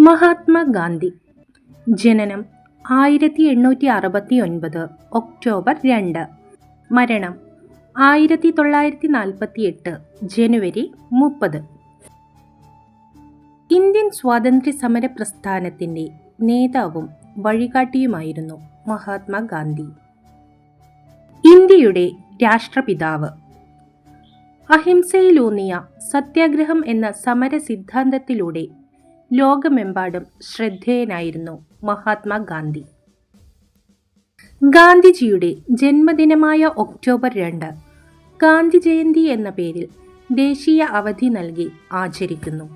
മഹാത്മാഗാന്ധി. ജനനം ആയിരത്തി എണ്ണൂറ്റി അറുപത്തി ഒൻപത് ഒക്ടോബർ രണ്ട്. മരണം ആയിരത്തി തൊള്ളായിരത്തി നാൽപ്പത്തി എട്ട് ജനുവരി മുപ്പത്. ഇന്ത്യൻ സ്വാതന്ത്ര്യ സമര പ്രസ്ഥാനത്തിന്റെ നേതാവും വഴികാട്ടിയുമായിരുന്നു മഹാത്മാഗാന്ധി. ഇന്ത്യയുടെ രാഷ്ട്രപിതാവ്. അഹിംസയിലൂന്നിയ സത്യാഗ്രഹം എന്ന സമര സിദ്ധാന്തത്തിലൂടെ ലോകമെമ്പാടും ശ്രദ്ധേയനായിരുന്നു മഹാത്മാഗാന്ധി. ഗാന്ധിജിയുടെ ജന്മദിനമായ ഒക്ടോബർ രണ്ട് ഗാന്ധി ജയന്തി എന്ന പേരിൽ ദേശീയ അവധി നൽകി ആചരിക്കുന്നു.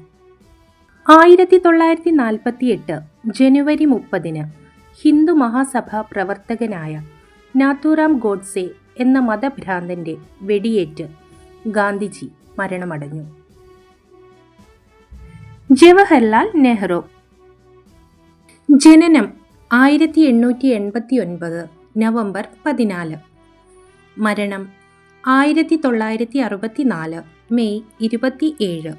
ആയിരത്തി തൊള്ളായിരത്തി നാൽപ്പത്തി എട്ട് ജനുവരി മുപ്പതിന് ഹിന്ദു മഹാസഭ പ്രവർത്തകനായ നാഥുറാം ഗോഡ്സെ എന്ന മതഭ്രാന്തന്റെ വെടിയേറ്റ് ഗാന്ധിജി മരണമടഞ്ഞു. ജവഹർലാൽ നെഹ്റു. ജനനം ആയിരത്തി എണ്ണൂറ്റി എൺപത്തി ഒൻപത് നവംബർ പതിനാല്. മരണം ആയിരത്തി തൊള്ളായിരത്തി അറുപത്തിനാല് മെയ് ഇരുപത്തി ഏഴ്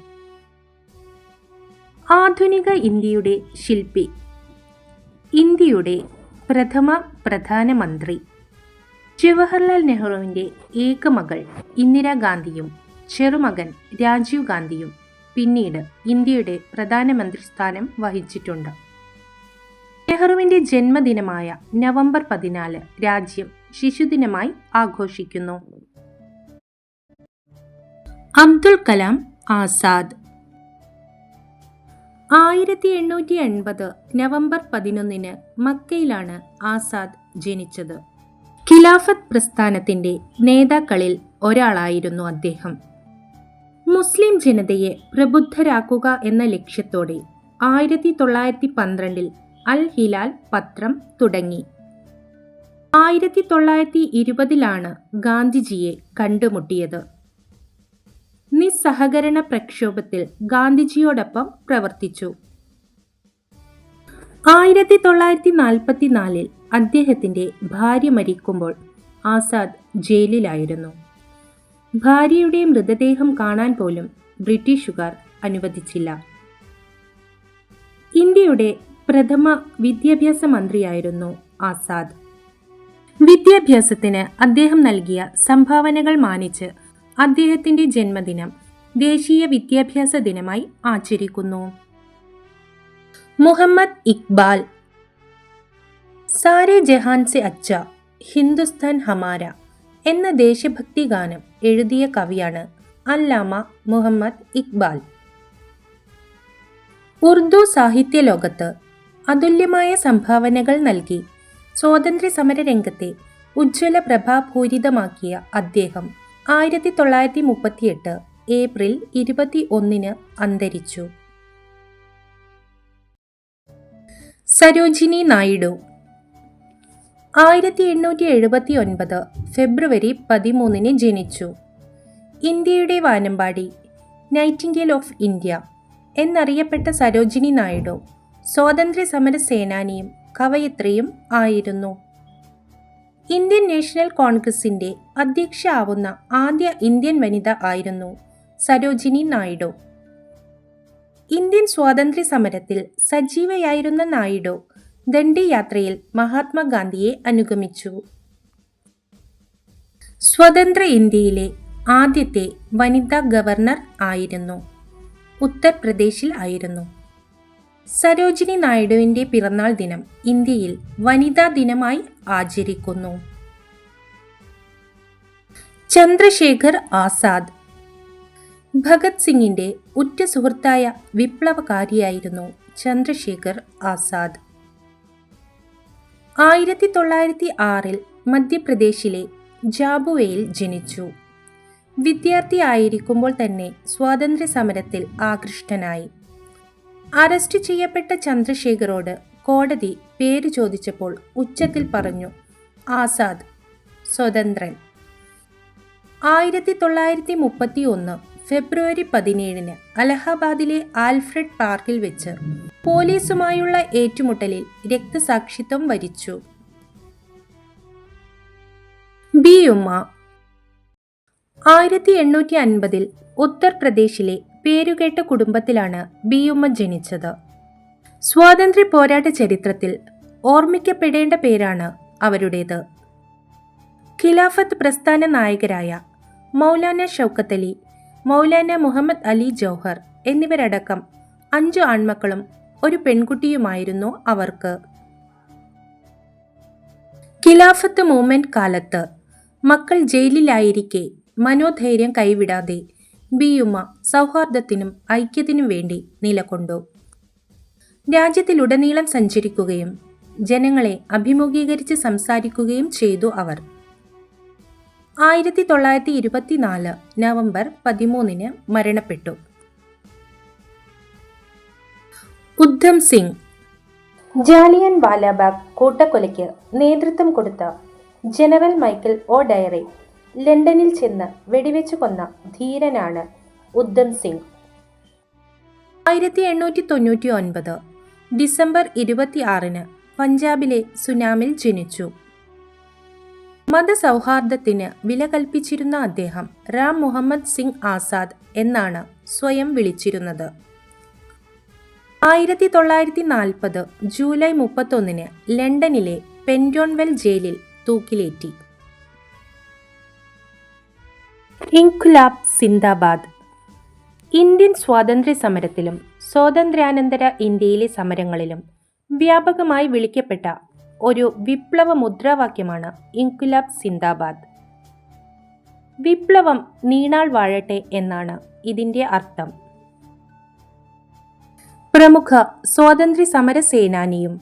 ആധുനിക ഇന്ത്യയുടെ ശില്പി. ഇന്ത്യയുടെ പ്രഥമ പ്രധാനമന്ത്രി. ജവഹർലാൽ നെഹ്റുവിന്റെ ഏകമകൾ ഇന്ദിരാഗാന്ധിയും ചെറുമകൻ രാജീവ് ഗാന്ധിയും. പിന്നീട് ഇന്ത്യയുടെ പ്രധാനമന്ത്രി സ്ഥാനം വഹിച്ചിട്ടുണ്ട്. നെഹ്റുവിന്റെ ജന്മദിനമായ നവംബർ പതിനാല് രാജ്യം ശിശുദിനമായി ആഘോഷിക്കുന്നു. അബ്ദുൽ കലാം ആസാദ്. ആയിരത്തി എണ്ണൂറ്റി എൺപത് നവംബർ പതിനൊന്നിന് മക്കയിലാണ് ആസാദ് ജനിച്ചത്. ഖിലാഫത്ത് പ്രസ്ഥാനത്തിന്റെ നേതാക്കളിൽ ഒരാളായിരുന്നു അദ്ദേഹം. മുസ്ലിം ജനതയെ പ്രബുദ്ധരാക്കുക എന്ന ലക്ഷ്യത്തോടെ ആയിരത്തി തൊള്ളായിരത്തി പന്ത്രണ്ടിൽ അൽ ഹിലാൽ പത്രം തുടങ്ങി. ആയിരത്തി തൊള്ളായിരത്തി ഇരുപതിലാണ് ഗാന്ധിജിയെ കണ്ടുമുട്ടിയത്. നിസ്സഹകരണ പ്രക്ഷോഭത്തിൽ ഗാന്ധിജിയോടൊപ്പം പ്രവർത്തിച്ചു. ആയിരത്തി തൊള്ളായിരത്തി നാൽപ്പത്തിനാലിൽ അദ്ദേഹത്തിന്റെ ഭാര്യ മരിക്കുമ്പോൾ ആസാദ് ജയിലിലായിരുന്നു. ഭാര്യയുടെ മൃതദേഹം കാണാൻ പോലും ബ്രിട്ടീഷുകാർ അനുവദിച്ചില്ല. ഇന്ത്യയുടെ പ്രഥമ വിദ്യാഭ്യാസ മന്ത്രിയായിരുന്നു ആസാദ്. വിദ്യാഭ്യാസത്തിന് അദ്ദേഹം നൽകിയ സംഭാവനകൾ മാനിച്ച് അദ്ദേഹത്തിന്റെ ജന്മദിനം ദേശീയ വിദ്യാഭ്യാസ ദിനമായി ആചരിക്കുന്നു. മുഹമ്മദ് ഇക്ബാൽ സാരെ ജഹാൻ സെ അച്ച ഹിന്ദുസ്ഥാൻ ഹമാര. എന്ന ദേശഭക്തി ഗാനം എഴുതിയ കവിയാണ് അല്ലാമ മുഹമ്മദ് ഇക്ബാൽ. ഉർദു സാഹിത്യ ലോകത്ത് അതുല്യമായ സംഭാവനകൾ നൽകി സ്വാതന്ത്ര്യ സമര രംഗത്തെ ഉജ്ജ്വല പ്രഭാപൂരിതമാക്കിയ അദ്ദേഹം ആയിരത്തി തൊള്ളായിരത്തി മുപ്പത്തിയെട്ട് ഏപ്രിൽ ഇരുപത്തി ഒന്നിന് അന്തരിച്ചു. സരോജിനി നായിഡു ആയിരത്തി എണ്ണൂറ്റി എഴുപത്തി ഒൻപത് ഫെബ്രുവരി പതിമൂന്നിന് ജനിച്ചു. ഇന്ത്യയുടെ വാനമ്പാടി നൈറ്റിംഗേൽ ഓഫ് ഇന്ത്യ എന്നറിയപ്പെട്ട സരോജിനി നായിഡു സ്വാതന്ത്ര്യ സമര സേനാനിയും കവയിത്രിയും ആയിരുന്നു. ഇന്ത്യൻ നാഷണൽ കോൺഗ്രസിന്റെ അധ്യക്ഷ ആവുന്ന ആദ്യ ഇന്ത്യൻ വനിത ആയിരുന്നു സരോജിനി നായിഡു. ഇന്ത്യൻ സ്വാതന്ത്ര്യ സമരത്തിൽ സജീവയായിരുന്ന നായിഡു ദണ്ഡി യാത്രയിൽ മഹാത്മാഗാന്ധിയെ അനുഗമിച്ചു. സ്വതന്ത്ര ഇന്ത്യയിലെ ആദ്യത്തെ വനിതാ ഗവർണർ ആയിരുന്നു. ഉത്തർപ്രദേശിൽ ആയിരുന്നു. സരോജിനി നായിഡുവിന്റെ പിറന്നാൾ ദിനം ഇന്ത്യയിൽ വനിതാ ദിനമായി ആചരിക്കുന്നു. ചന്ദ്രശേഖർ ആസാദ് ഭഗത് സിംഗിന്റെ ഉറ്റ സുഹൃത്തായ വിപ്ലവകാരിയായിരുന്നു ചന്ദ്രശേഖർ ആസാദ്. ആയിരത്തി തൊള്ളായിരത്തി ആറിൽ മധ്യപ്രദേശിലെ ജാബുവയിൽ ജനിച്ചു. വിദ്യാർത്ഥിയായിരിക്കുമ്പോൾ തന്നെ സ്വാതന്ത്ര്യ സമരത്തിൽ ആകൃഷ്ടനായി. അറസ്റ്റ് ചെയ്യപ്പെട്ട ചന്ദ്രശേഖറോട് കോടതി പേര് ചോദിച്ചപ്പോൾ ഉച്ചത്തിൽ പറഞ്ഞു ആസാദ് സ്വതന്ത്രൻ. ആയിരത്തി തൊള്ളായിരത്തി മുപ്പത്തി ഒന്ന് ഫെബ്രുവരി പതിനേഴിന് അലഹബാദിലെ ആൽഫ്രഡ് പാർക്കിൽ വെച്ച് പോലീസുമായുള്ള ഏറ്റുമുട്ടലിൽ രക്തസാക്ഷിത്വം വരിച്ചു. ബി ഉമ്മ ആയിരത്തി എണ്ണൂറ്റി അൻപതിൽ ഉത്തർപ്രദേശിലെ പേരുകേട്ട കുടുംബത്തിലാണ് ബിയുമ്മ ജനിച്ചത്. സ്വാതന്ത്ര്യ പോരാട്ട ചരിത്രത്തിൽ ഓർമ്മിക്കപ്പെടേണ്ട പേരാണ് അവരുടേത്. ഖിലാഫത്ത് പ്രസ്ഥാന നായകരായ മൗലാന ഷൗക്കത്ത് അലി മൗലാന മുഹമ്മദ് അലി ജൗഹർ എന്നിവരടക്കം അഞ്ചു ആൺമക്കളും ഒരു പെൺകുട്ടിയുമായിരുന്നു അവർക്ക്. ഖിലാഫത്ത് മൂവ്മെന്റ് കാലത്ത് മക്കൾ ജയിലിലായിരിക്കെ. മനോധൈര്യം കൈവിടാതെ. ബിയുമ്മ സൗഹാർദ്ദത്തിനും ഐക്യത്തിനും വേണ്ടി നിലകൊണ്ടു. രാജ്യത്തിലുടനീളം സഞ്ചരിക്കുകയും ജനങ്ങളെ അഭിമുഖീകരിച്ച് സംസാരിക്കുകയും ചെയ്തു അവർ. ആയിരത്തി തൊള്ളായിരത്തി ഇരുപത്തിനാല് നവംബർ പതിമൂന്നിന് മരണപ്പെട്ടു. ഉദ്ധം സിംഗ്. ജാലിയൻ വാലാബാഗ് കൂട്ടക്കൊലയ്ക്ക് നേതൃത്വം കൊടുത്ത ജനറൽ മൈക്കൽ ഒ ഡയറി ലണ്ടനിൽ ചെന്ന് വെടിവെച്ചു കൊന്ന ധീരനാണ് ഉദ്ധം സിംഗ്. ആയിരത്തി എണ്ണൂറ്റി തൊണ്ണൂറ്റി ഒൻപത് ഡിസംബർ ഇരുപത്തി ആറിന് പഞ്ചാബിലെ സുനാമിൽ ജനിച്ചു. മതസൗഹാർദ്ദത്തിന് വില കൽപ്പിച്ചിരുന്ന അദ്ദേഹം റാം മുഹമ്മദ് സിംഗ് ആസാദ് എന്നാണ് സ്വയം വിളിച്ചിരുന്നത്. ആയിരത്തി തൊള്ളായിരത്തി നാൽപ്പത് ജൂലൈ മുപ്പത്തൊന്നിന് ലണ്ടനിലെ പെന്റോൺവെൽ ജയിലിൽ തൂക്കിലേറ്റി. ഇൻഖുലാബ് സിന്ദാബാദ്. ഇന്ത്യൻ സ്വാതന്ത്ര്യ സമരത്തിലും സ്വാതന്ത്ര്യാനന്തര ഇന്ത്യയിലെ സമരങ്ങളിലും വ്യാപകമായി വിളിക്കപ്പെട്ട ഒരു വിപ്ലവ മുദ്രാവാക്യമാണ് ഇൻകുലാബ് സിന്ദാബാദ്. വിപ്ലവം നീണാൾ വാഴട്ടെ എന്നാണ് ഇതിന്റെ അർത്ഥം. പ്രമുഖ സ്വാതന്ത്ര്യ സമര സേനാനിയും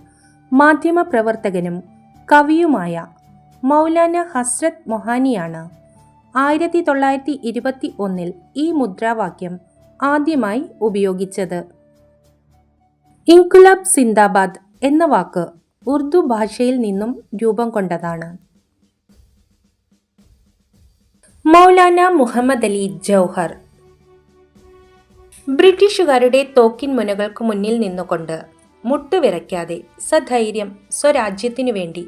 മാധ്യമപ്രവർത്തകനും കവിയുമായ മൗലാന ഹസ്രത് മൊഹാനിയാണ്. ആയിരത്തി തൊള്ളായിരത്തി ഇരുപത്തി ഒന്നിൽ ഈ മുദ്രാവാക്യം ആദ്യമായി ഉപയോഗിച്ചത്. ഇൻകുലാബ് സിന്ദാബാദ് എന്ന വാക്ക് ഉർദു ഭാഷയിൽ നിന്നും രൂപം കൊണ്ടതാണ്. മൗലാന മുഹമ്മദ് അലി ജൗഹർ ബ്രിട്ടീഷുകാരുടെ തോക്കിൻ മുനകൾക്ക് മുന്നിൽ നിന്നുകൊണ്ട് മുട്ടുവിറയ്ക്കാതെ സധൈര്യം സ്വരാജ്യത്തിനു വേണ്ടി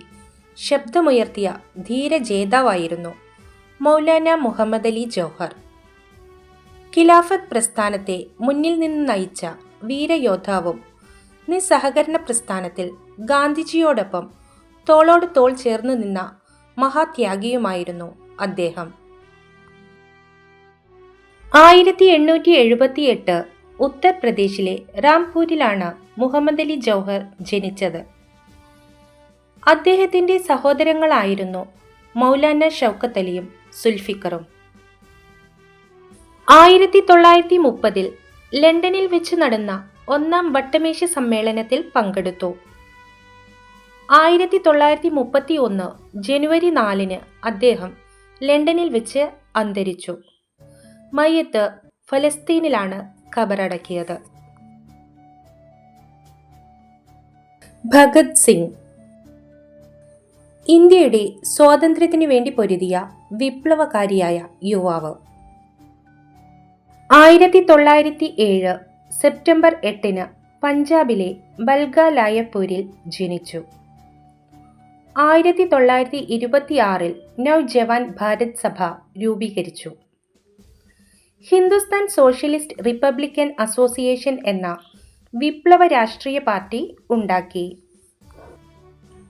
ശബ്ദമുയർത്തിയ ധീരജേതാവായിരുന്നു മൗലാന മുഹമ്മദ് അലി ജൗഹർ. ഖിലാഫത്ത് പ്രസ്ഥാനത്തെ മുന്നിൽ നിന്ന് നയിച്ച വീരയോദ്ധാവും നിസ്സഹകരണ പ്രസ്ഥാനത്തിൽ ഗാന്ധിജിയോടൊപ്പം തോളോട് തോൾ ചേർന്ന് നിന്ന മഹാത്യാഗിയുമായിരുന്നു അദ്ദേഹം. ആയിരത്തി എണ്ണൂറ്റി എഴുപത്തി എട്ട് ഉത്തർപ്രദേശിലെ രാംപൂരിലാണ് മുഹമ്മദ് അലി ജൗഹർ ജനിച്ചത്. അദ്ദേഹത്തിന്റെ സഹോദരങ്ങളായിരുന്നു മൗലാന ഷൗക്കത്ത് അലിയും സുൽഫിക്കറും. ആയിരത്തി തൊള്ളായിരത്തി മുപ്പതിൽ ലണ്ടനിൽ വെച്ച് നടന്ന ഒന്നാം വട്ടമേശ സമ്മേളനത്തിൽ പങ്കെടുത്തു. ആയിരത്തി തൊള്ളായിരത്തി മുപ്പത്തി ഒന്ന് ജനുവരി നാലിന് അദ്ദേഹം ലണ്ടനിൽ വെച്ച് അന്തരിച്ചു. മയ്യത്ത് ഫലസ്തീനിലാണ് ഖബറടക്കിയത്. ഭഗത് സിംഗ് ഇന്ത്യയുടെ സ്വാതന്ത്ര്യത്തിനു വേണ്ടി പൊരുതിയ വിപ്ലവകാരിയായ യുവാവ്. ആയിരത്തി തൊള്ളായിരത്തി ഏഴ് സെപ്റ്റംബർ എട്ടിന് പഞ്ചാബിലെ ബൽഗാലായപ്പൂരിൽ ജനിച്ചു. ആയിരത്തി തൊള്ളായിരത്തി ഇരുപത്തിയാറിൽ നവജവാൻ ഭാരത് സഭ രൂപീകരിച്ചു. ഹിന്ദുസ്ഥാൻ സോഷ്യലിസ്റ്റ് റിപ്പബ്ലിക്കൻ അസോസിയേഷൻ എന്ന വിപ്ലവ രാഷ്ട്രീയ പാർട്ടി ഉണ്ടാക്കി.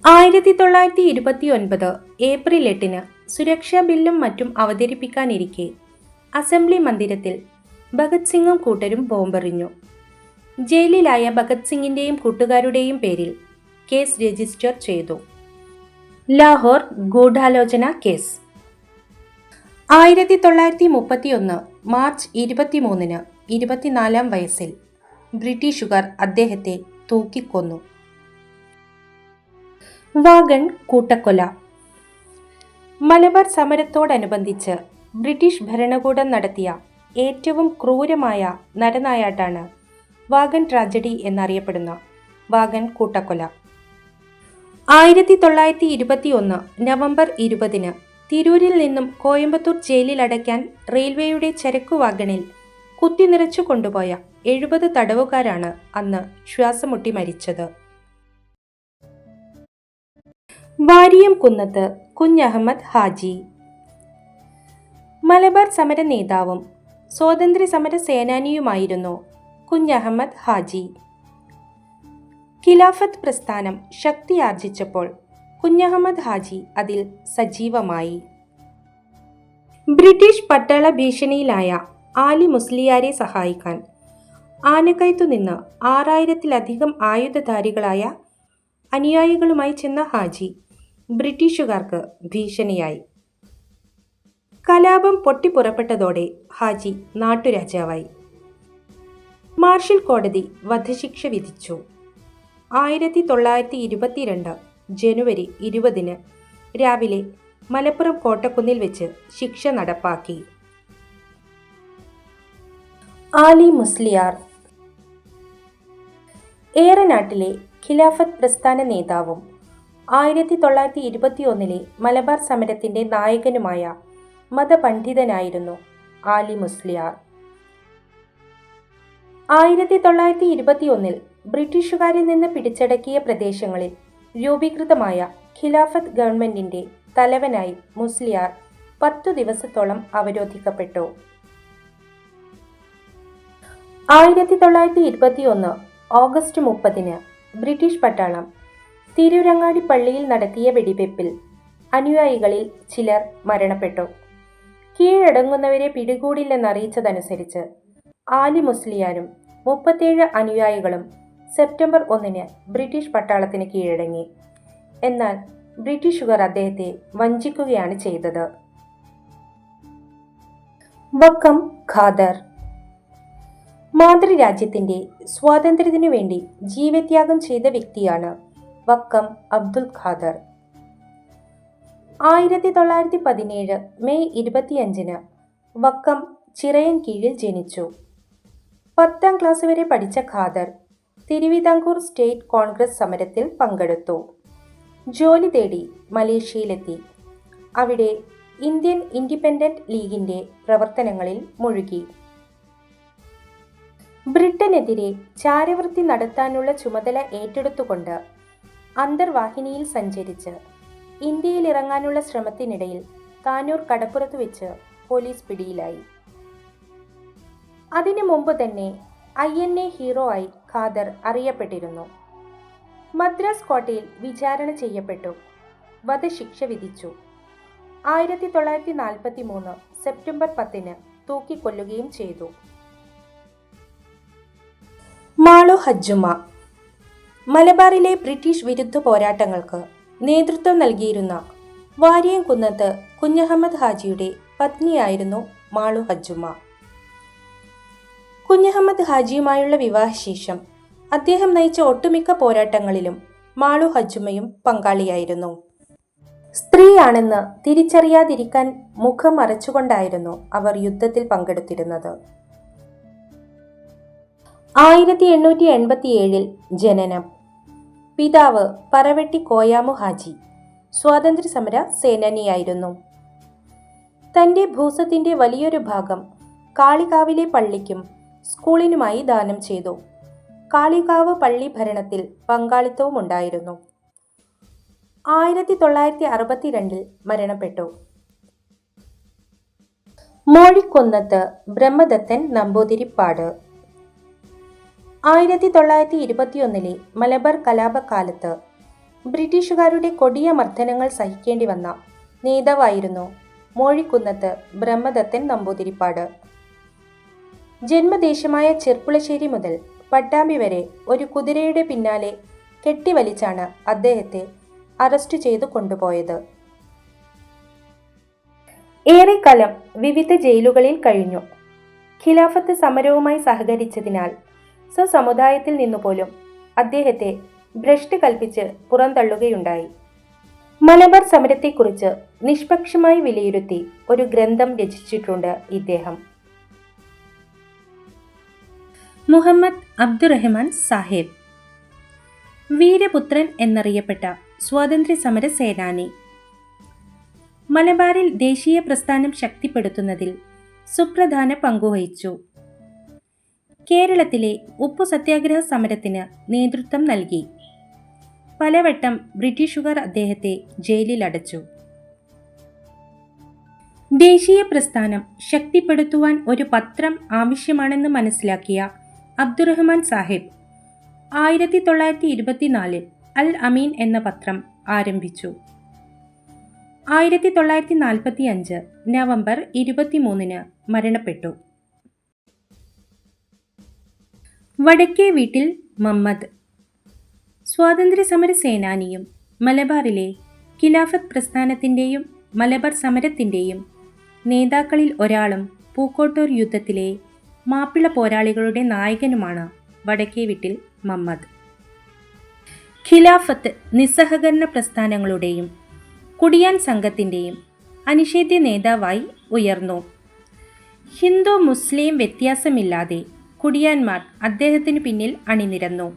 ആയിരത്തി തൊള്ളായിരത്തി ഇരുപത്തി ഒൻപത് ഏപ്രിൽ എട്ടിന് സുരക്ഷാ ബില്ലും മറ്റും അവതരിപ്പിക്കാനിരിക്കെ അസംബ്ലി മന്ദിരത്തിൽ ഭഗത് സിംഗും കൂട്ടരും ബോംബെറിഞ്ഞു. ജയിലിലായ ഭഗത് സിംഗിന്റെയും കൂട്ടുകാരുടെയും പേരിൽ കേസ് രജിസ്റ്റർ ചെയ്തു. ലാഹോർ ഗൂഢാലോചന കേസ്. ആയിരത്തി തൊള്ളായിരത്തി മുപ്പത്തിയൊന്ന് മാർച്ച് ഇരുപത്തിമൂന്നിന് ഇരുപത്തിനാലാം വയസ്സിൽ ബ്രിട്ടീഷുകാർ അദ്ദേഹത്തെ തൂക്കിക്കൊന്നു. വാഗൺ കൂട്ടക്കൊല. മലബാർ സമരത്തോടനുബന്ധിച്ച് ബ്രിട്ടീഷ് ഭരണകൂടം നടത്തിയ ഏറ്റവും ക്രൂരമായ നരനായാട്ടാണ് വാഗൻ ട്രാജഡി എന്നറിയപ്പെടുന്ന വാഗൻ കൂട്ടക്കൊല. ആയിരത്തി തൊള്ളായിരത്തി ഇരുപത്തി ഒന്ന് നവംബർ ഇരുപതിന് തിരൂരിൽ നിന്നും കോയമ്പത്തൂർ ജയിലിൽ അടയ്ക്കാൻ റെയിൽവേയുടെ ചരക്കു വാഗണിൽ കുത്തിനിറച്ചു കൊണ്ടുപോയ എഴുപത് തടവുകാരാണ് അന്ന് ശ്വാസമുട്ടി മരിച്ചത് വാരിയം കുന്നത്ത് കുഞ്ഞഹമ്മദ് ഹാജി. മലബാർ സമര നേതാവും സ്വാതന്ത്ര്യ സമര സേനാനിയുമായിരുന്നു കുഞ്ഞഹമ്മദ് ഹാജി. ഖിലാഫത്ത് പ്രസ്ഥാനം ശക്തിയാർജിച്ചപ്പോൾ കുഞ്ഞഹമ്മദ് ഹാജി അതിൽ സജീവമായി. ബ്രിട്ടീഷ് പട്ടാള ഭീഷണിയിലായ ആലി മുസ്ലിയാരെ സഹായിക്കാൻ ആനക്കയത്തു നിന്ന് ആറായിരത്തിലധികം ആയുധധാരികളായ അനുയായികളുമായി ചെന്ന ഹാജി. ബ്രിട്ടീഷുകാർക്ക് ഭീഷണിയായി. കലാപം പൊട്ടിപ്പുറപ്പെട്ടതോടെ ഹാജി നാട്ടുരാജാവായി. മാർഷൽ കോടതി വധശിക്ഷ വിധിച്ചു. ആയിരത്തി തൊള്ളായിരത്തി ഇരുപത്തിരണ്ട് ജനുവരി ഇരുപതിന് രാവിലെ മലപ്പുറം കോട്ടക്കുന്നിൽ വെച്ച് ശിക്ഷ നടപ്പാക്കി. ആലി മുസ്ലിയാർ ഏറനാട്ടിലെ ഖിലാഫത്ത് പ്രസ്ഥാന നേതാവും ആയിരത്തി തൊള്ളായിരത്തി ഇരുപത്തിയൊന്നിലെ മലബാർ സമരത്തിന്റെ നായകനുമായ മതപണ്ഡിതനായിരുന്നു ആലി മുസ്ലിയാർ. ആയിരത്തി തൊള്ളായിരത്തി ഇരുപത്തിയൊന്നിൽ ബ്രിട്ടീഷുകാരിൽ നിന്ന് പിടിച്ചടക്കിയ പ്രദേശങ്ങളിൽ രൂപീകൃതമായ ഖിലാഫത്ത് ഗവൺമെന്റിന്റെ തലവനായി മുസ്ലിയാർ പത്തു ദിവസത്തോളം അവരോധിക്കപ്പെട്ടു. ആയിരത്തി തൊള്ളായിരത്തി ഇരുപത്തിയൊന്ന് ഓഗസ്റ്റ് മുപ്പതിന് ബ്രിട്ടീഷ് പട്ടാളം തിരൂരങ്ങാടി പള്ളിയിൽ നടത്തിയ വെടിവെപ്പിൽ അനുയായികളിൽ ചിലർ മരണപ്പെട്ടു. കീഴടങ്ങുന്നവരെ പിടികൂടില്ലെന്നറിയിച്ചതനുസരിച്ച് ആലി മുസ്ലിയാനും മുപ്പത്തേഴ് അനുയായികളും സെപ്റ്റംബർ ഒന്നിന് ബ്രിട്ടീഷ് പട്ടാളത്തിന് കീഴടങ്ങി. എന്നാൽ ബ്രിട്ടീഷുകാർ അദ്ദേഹത്തെ വഞ്ചിക്കുകയാണ് ചെയ്തത്. വക്കം ഖാദർ. മാതൃരാജ്യത്തിന്റെ സ്വാതന്ത്ര്യത്തിനു വേണ്ടി ജീവത്യാഗം ചെയ്ത വ്യക്തിയാണ് വക്കം അബ്ദുൽ ഖാദർ. ആയിരത്തി തൊള്ളായിരത്തി പതിനേഴ് മെയ് ഇരുപത്തിയഞ്ചിന് വക്കം ചിറയൻ കീഴിൽ ജനിച്ചു. പത്താം ക്ലാസ് വരെ പഠിച്ച ഖാദർ തിരുവിതാംകൂർ സ്റ്റേറ്റ് കോൺഗ്രസ് സമരത്തിൽ പങ്കെടുത്തു. ജോലി തേടി മലേഷ്യയിലെത്തി. അവിടെ ഇന്ത്യൻ ഇൻഡിപെൻഡന്റ് ലീഗിന്റെ പ്രവർത്തനങ്ങളിൽ മുഴുകി. ബ്രിട്ടനെതിരെ ചാരവൃത്തി നടത്താനുള്ള ചുമതല ഏറ്റെടുത്തുകൊണ്ട് അന്തർവാഹിനിയിൽ സഞ്ചരിച്ച് ഇന്ത്യയിൽ ഇറങ്ങാനുള്ള ശ്രമത്തിനിടയിൽ താനൂർ കടപ്പുറത്ത് വെച്ച് പോലീസ് പിടിയിലായി. അതിനു മുമ്പ് തന്നെ ഐ എൻ എ ഹീറോ ആയി ഖാദർ അറിയപ്പെട്ടിരുന്നു. മദ്രാസ് കോട്ടയിൽ വിചാരണ ചെയ്യപ്പെട്ടു. വധശിക്ഷ വിധിച്ചു. ആയിരത്തി തൊള്ളായിരത്തി നാൽപ്പത്തി മൂന്ന് സെപ്റ്റംബർ പത്തിന് തൂക്കിക്കൊല്ലുകയും ചെയ്തു. മാളു ഹജ്ജുമ മലബാറിലെ ബ്രിട്ടീഷ് വിരുദ്ധ പോരാട്ടങ്ങൾക്ക് നേതൃത്വം നൽകിയിരുന്ന വാര്യംകുന്നത്ത് കുഞ്ഞഹമ്മദ് ഹാജിയുടെ പത്നിയായിരുന്നു മാളു ഹജ്ജുമ കുഞ്ഞഹമ്മദ് ഹാജിയുമായുള്ള വിവാഹശേഷം അദ്ദേഹം നയിച്ച ഒട്ടുമിക്ക പോരാട്ടങ്ങളിലും മാളു ഹജ്ജുമയും പങ്കാളിയായിരുന്നു. സ്ത്രീയാണെന്ന് തിരിച്ചറിയാതിരിക്കാൻ മുഖം മറച്ചുകൊണ്ടായിരുന്നു അവർ യുദ്ധത്തിൽ പങ്കെടുത്തിരുന്നത്. ആയിരത്തി എണ്ണൂറ്റി എൺപത്തിയേഴിൽ ജനനം. പിതാവ് പറവെട്ടി കോയാമു ഹാജി. സ്വാതന്ത്ര്യസമര സേനാനിയായിരുന്നു. തന്റെ ഭൂസത്തിന്റെ വലിയൊരു ഭാഗം കാളികാവിലെ പള്ളിക്കും സ്കൂളിനുമായി ദാനം ചെയ്തു. കാളികാവ് പള്ളി ഭരണത്തിൽ പങ്കാളിത്തവും ഉണ്ടായിരുന്നു. ആയിരത്തി തൊള്ളായിരത്തി അറുപത്തിരണ്ടിൽ മരണപ്പെട്ടു. മോഴിക്കുന്നത്ത് ബ്രഹ്മദത്തൻ നമ്പൂതിരിപ്പാട് ആയിരത്തി തൊള്ളായിരത്തി ഇരുപത്തിയൊന്നിലെ മലബാർ കലാപകാലത്ത് ബ്രിട്ടീഷുകാരുടെ കൊടിയ മർദ്ദനങ്ങൾ സഹിക്കേണ്ടി വന്ന നേതാവായിരുന്നു മോഴിക്കുന്നത്ത് ബ്രഹ്മദത്തൻ നമ്പൂതിരിപ്പാട്. ജന്മദേശമായ ചെർപ്പുളശ്ശേരി മുതൽ പട്ടാമ്പി വരെ ഒരു കുതിരയുടെ പിന്നാലെ കെട്ടിവലിച്ചാണ് അദ്ദേഹത്തെ അറസ്റ്റ് ചെയ്തു കൊണ്ടുപോയത്. ഏറെക്കാലം വിവിധ ജയിലുകളിൽ കഴിഞ്ഞു. ഖിലാഫത്ത് സമരവുമായി സഹകരിച്ചതിനാൽ സ്വസമുദായത്തിൽ നിന്നുപോലും അദ്ദേഹത്തെ ഭ്രഷ്ട് കൽപ്പിച്ച് പുറന്തള്ളുകയുണ്ടായി. മലബാർ സമരത്തെക്കുറിച്ച് നിഷ്പക്ഷമായി വിലയിരുത്തി ഒരു ഗ്രന്ഥം രചിച്ചിട്ടുണ്ട് ഇദ്ദേഹം. മുഹമ്മദ് അബ്ദുറഹ്മാൻ സാഹിബ്. വീരപുത്രൻ എന്നറിയപ്പെട്ട സ്വാതന്ത്ര്യ സമര സേനാനി മലബാറിൽ ദേശീയ പ്രസ്ഥാനം ശക്തിപ്പെടുത്തുന്നതിൽ സുപ്രധാന പങ്കുവഹിച്ചു. കേരളത്തിലെ ഉപ്പു സത്യാഗ്രഹ സമരത്തിന് നേതൃത്വം നൽകി. പലവട്ടം ബ്രിട്ടീഷുകാർ അദ്ദേഹത്തെ ജയിലിൽ അടച്ചു. ദേശീയ പ്രസ്ഥാനം ശക്തിപ്പെടുത്തുവാൻ ഒരു പത്രം ആവശ്യമാണെന്ന് മനസ്സിലാക്കിയ അബ്ദുറഹ്മാൻ സാഹിബ് ആയിരത്തി തൊള്ളായിരത്തി ഇരുപത്തിനാലിൽ അൽ അമീൻ എന്ന പത്രം ആരംഭിച്ചു. ആയിരത്തി തൊള്ളായിരത്തി നാൽപ്പത്തി അഞ്ച് നവംബർ ഇരുപത്തിമൂന്നിന് മരണപ്പെട്ടു. വടക്കേ വീട്ടിൽ മമ്മദ്. സ്വാതന്ത്ര്യസമര സേനാനിയും മലബാറിലെ ഖിലാഫത്ത് പ്രസ്ഥാനത്തിന്റെയും മലബാർ സമരത്തിന്റെയും നേതാക്കളിൽ ഒരാളും പൂക്കോട്ടൂർ യുദ്ധത്തിലെ മാപ്പിള പോരാളികളുടെ നായകനുമാണ് വടക്കേ വീട്ടിൽ മമ്മദ്. ഖിലാഫത്ത് നിസ്സഹകരണ പ്രസ്ഥാനങ്ങളുടെയും കുടിയാൻ സംഘത്തിന്റെയും അനിഷേധ്യ നേതാവായി ഉയർന്നു. ഹിന്ദു മുസ്ലിം വ്യത്യാസമില്ലാതെ കുടിയാന്മാർ അദ്ദേഹത്തിന് പിന്നിൽ അണിനിരന്നു.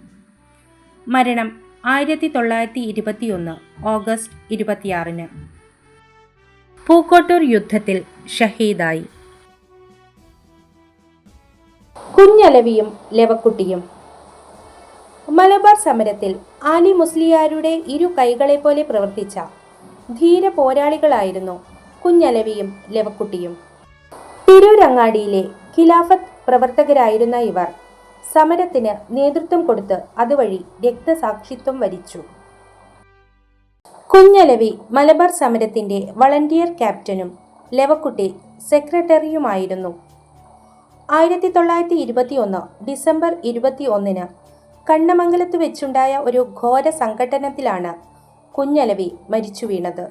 മരണം ആയിരത്തി തൊള്ളായിരത്തി ഇരുപത്തിയൊന്ന് ഓഗസ്റ്റ് ഇരുപത്തിയാറിന്. പൂക്കോട്ടൂർ യുദ്ധത്തിൽ ഷഹീദായി. കുഞ്ഞലവിയും ലവക്കുട്ടിയും. മലബാർ സമരത്തിൽ ആലി മുസ്ലിയാരുടെ ഇരു കൈകളെ പോലെ പ്രവർത്തിച്ച ധീര പോരാളികളായിരുന്നു കുഞ്ഞലവിയും ലവക്കുട്ടിയും. തിരൂരങ്ങാടിയിലെ ഖിലാഫത്ത് പ്രവർത്തകരായിരുന്ന ഇവർ. സമരത്തിന് നേതൃത്വം കൊടുത്ത് അതുവഴി രക്തസാക്ഷിത്വം വരിച്ചു. കുഞ്ഞലവി മലബാർ സമരത്തിന്റെ വളണ്ടിയർ ക്യാപ്റ്റനും ലെവക്കുട്ടി സെക്രട്ടറിയുമായിരുന്നു. ആയിരത്തി തൊള്ളായിരത്തി ഇരുപത്തി ഒന്ന് ഡിസംബർ ഇരുപത്തി ഒന്നിന് കണ്ണമംഗലത്ത് വെച്ചുണ്ടായ ഒരു ഘോര സംഘട്ടനത്തിലാണ് കുഞ്ഞലവി മരിച്ചു വീണത്